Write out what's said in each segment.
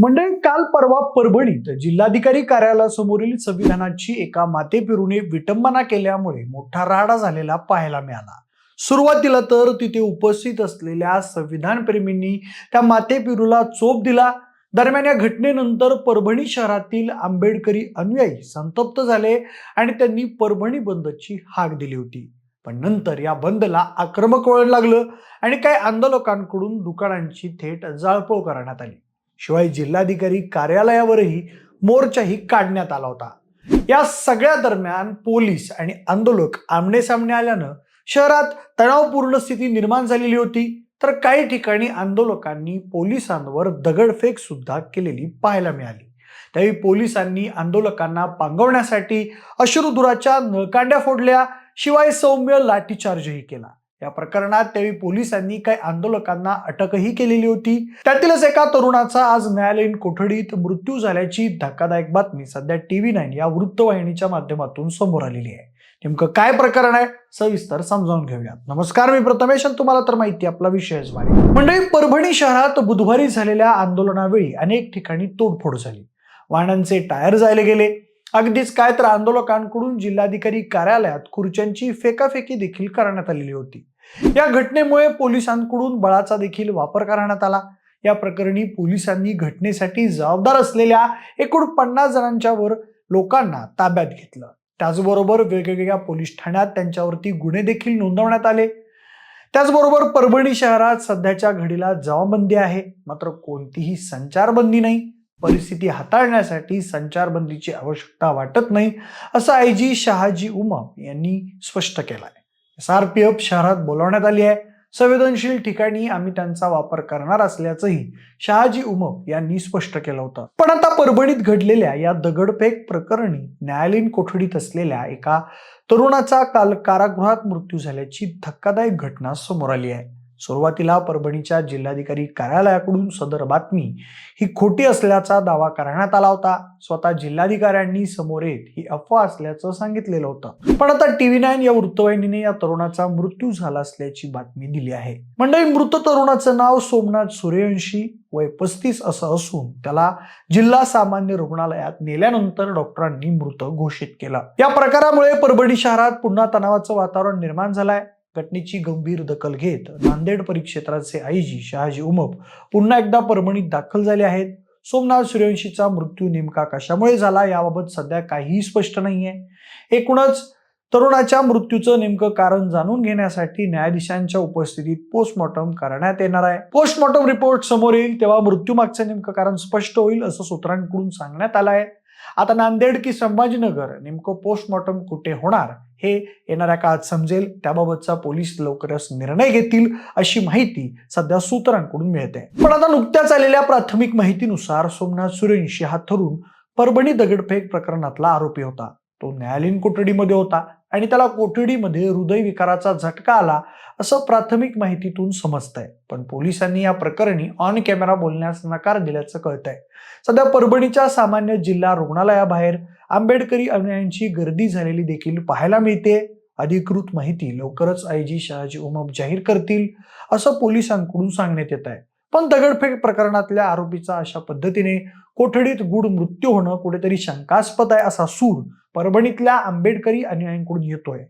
मंडळी काल परवा परभणीत जिल्हाधिकारी कार्यालयासमोरील संविधानाची एका मातेपिरूने विटंबना केल्यामुळे मोठा राडा झालेला पाहायला मिळाला. सुरुवातीला तर तिथे उपस्थित असलेल्या संविधान प्रेमींनी त्या मातेपिरूला चोप दिला. दरम्यान या घटनेनंतर परभणी शहरातील आंबेडकरी अनुयायी संतप्त झाले आणि त्यांनी परभणी बंदची हाक दिली होती. पण नंतर या बंदला आक्रमक वळण लागलं आणि काही आंदोलकांकडून दुकानांची थेट जाळपोळ करण्यात आली. शिवाय जिल्हाधिकारी कार्यालयावरही मोर्चाही काढण्यात आला होता. या सगळ्या दरम्यान पोलीस आणि आंदोलक आमने सामने आल्यानं शहरात तणावपूर्ण स्थिती निर्माण झालेली होती. तर काही ठिकाणी आंदोलकांनी पोलिसांवर दगडफेक सुद्धा केलेली पाहायला मिळाली. त्यावेळी पोलिसांनी आंदोलकांना पांगवण्यासाठी अश्रुधुराच्या नळकांड्या फोडल्या. शिवाय सौम्य लाठीचार्जही केला. या प्रकरणात त्यावेळी पोलिसांनी काही आंदोलकांना अटकही केलेली होती. त्यातीलच एका तरुणाचा आज न्यायालयीन कोठडीत मृत्यू झाल्याची धक्कादायक बातमी सध्या टीव्ही नाईन या वृत्तवाहिनीच्या माध्यमातून समोर आलेली आहे. नेमकं काय प्रकरण आहे सविस्तर समजावून घेऊयात. नमस्कार मी प्रथमेश तुम्हाला तर माहिती आपला विषयच भारी मंडळी परभणी शहरात बुधवारी झालेल्या आंदोलनावेळी अनेक ठिकाणी तोडफोड झाली. वाहनांचे टायर जायला गेले. अगदीच काय तर आंदोलकांकडून जिल्हाधिकारी कार्यालयात खुर्च्यांची फेकाफेकी देखील करण्यात आलेली होती. या घटनेमुळे पोलिसांकडून बळाचा देखील वापर करण्यात आला. या प्रकरणी पोलिसांनी घटनेसाठी जबाबदार असलेल्या एकूण पन्नास जणांच्या वर लोकांना ताब्यात घेतलं. त्याचबरोबर वेगवेगळ्या पोलीस ठाण्यात त्यांच्यावरती गुन्हे देखील नोंदवण्यात आले. त्याचबरोबर परभणी शहरात सध्याच्या घडीला जमाबंदी आहे. मात्र कोणतीही संचारबंदी नाही. परिस्थिती हाताळण्यासाठी संचारबंदीची आवश्यकता वाटत नाही असं आय. जी. शहाजी उमप यांनी स्पष्ट केलं आहे एस. आर. पी. एफ. शहरात बोलावण्यात आली आहे. संवेदनशील ठिकाणी आम्ही त्यांचा वापर करणार असल्याचंही शहाजी उमप यांनी स्पष्ट केलं होतं. पण आता परभणीत घडलेल्या या दगडफेक प्रकरणी न्यायालयीन कोठडीत असलेल्या एका तरुणाचा काल कारागृहात मृत्यू झाल्याची धक्कादायक घटना समोर आली आहे. सुरुवातीला परभणीच्या जिल्हाधिकारी कार्यालयाकडून सदर बातमी ही खोटी असल्याचा दावा करण्यात आला होता. स्वतः जिल्हाधिकाऱ्यांनी समोर येत ही अफवा असल्याचं सांगितलेलं होतं. पण आता टीव्ही नाईन या वृत्तवाहिनीने या तरुणाचा मृत्यू झाला असल्याची बातमी दिली आहे. मंडळी मृत तरुणाचं नाव सोमनाथ सूर्यवंशी वय पस्तीस असं असून त्याला जिल्हा सामान्य रुग्णालयात नेल्यानंतर डॉक्टरांनी मृत घोषित केलं. या प्रकारामुळे परभणी शहरात पुन्हा तणावाचं वातावरण निर्माण झालंय. घटनेची गंभीर दखल घेत नांदेड परिक्षेत्राचे आईजी शहाजी उमप पुन्हा एकदा परभणीत दाखल झाले आहेत. सोमनाथ सूर्यवंशीचा मृत्यू नेमका कशामुळे झाला याबाबत सध्या काहीही स्पष्ट नाहीये. एकूणच तरुणाच्या मृत्यूचं नेमकं कारण जाणून घेण्यासाठी न्यायाधीशांच्या उपस्थितीत पोस्टमॉर्टम करण्यात येणार आहे. पोस्टमॉर्टम रिपोर्ट समोर येईल तेव्हा मृत्यूमागचं नेमकं कारण स्पष्ट होईल असं सूत्रांकडून सांगण्यात आलं आहे. आता नांदेड की संभाजीनगर नेमकं पोस्टमॉर्टम कुठे होणार हे येणाऱ्या काळात समजेल. त्याबाबतचा पोलीस लवकरच निर्णय घेतील अशी माहिती सध्या सूत्रांकडून मिळते. पण आता नुकत्याच आलेल्या प्राथमिक माहितीनुसार सोमनाथ सुरेंशी हा तरुण परभणी दगडफेक प्रकरणातला आरोपी होता. तो न्यायालयीन कोठडीमध्ये होता आणि त्याला कोठडीमध्ये हृदयविकाराचा झटका आला असं प्राथमिक माहितीतून समजतंय. पण पोलिसांनी या प्रकरणी ऑन कॅमेरा बोलण्यास नकार दिल्याचं कळतंय. सध्या परभणीच्या सामान्य जिल्हा रुग्णालयाबाहेर आंबेडकरी अनुयायांची गर्दी झालेली देखील पाहायला मिळते. अधिकृत माहिती लवकरच आय जी शहाजी उमप जाहीर करतील असं पोलिसांकडून सांगण्यात येत आहे पण दगडफेक प्रकरणातल्या आरोपीचा अशा पद्धतीने कोठडीत गुड मृत्यू होणं कुठेतरी शंकास्पद आहे असा सूर परभणीतल्या आंबेडकरी अनुयायांकडून येतोय.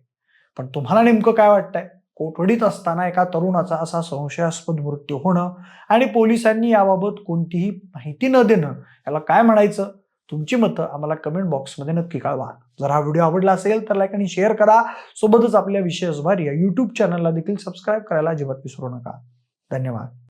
पण तुम्हाला नेमकं काय वाटतंय? कोठडीत असताना एका तरुणाचा असा संशयास्पद मृत्यू होणं आणि पोलिसांनी याबाबत कोणतीही माहिती न देणं याला काय म्हणायचं? तुमची मतं आम्हाला कमेंट बॉक्समध्ये नक्की कळवा. जर हा व्हिडिओ आवडला असेल तर लाईक आणि शेअर करा. सोबतच आपल्या विशेष भारी या यूट्यूब चॅनलला देखील सबस्क्राईब करायला अजिबात विसरू नका. धन्यवाद.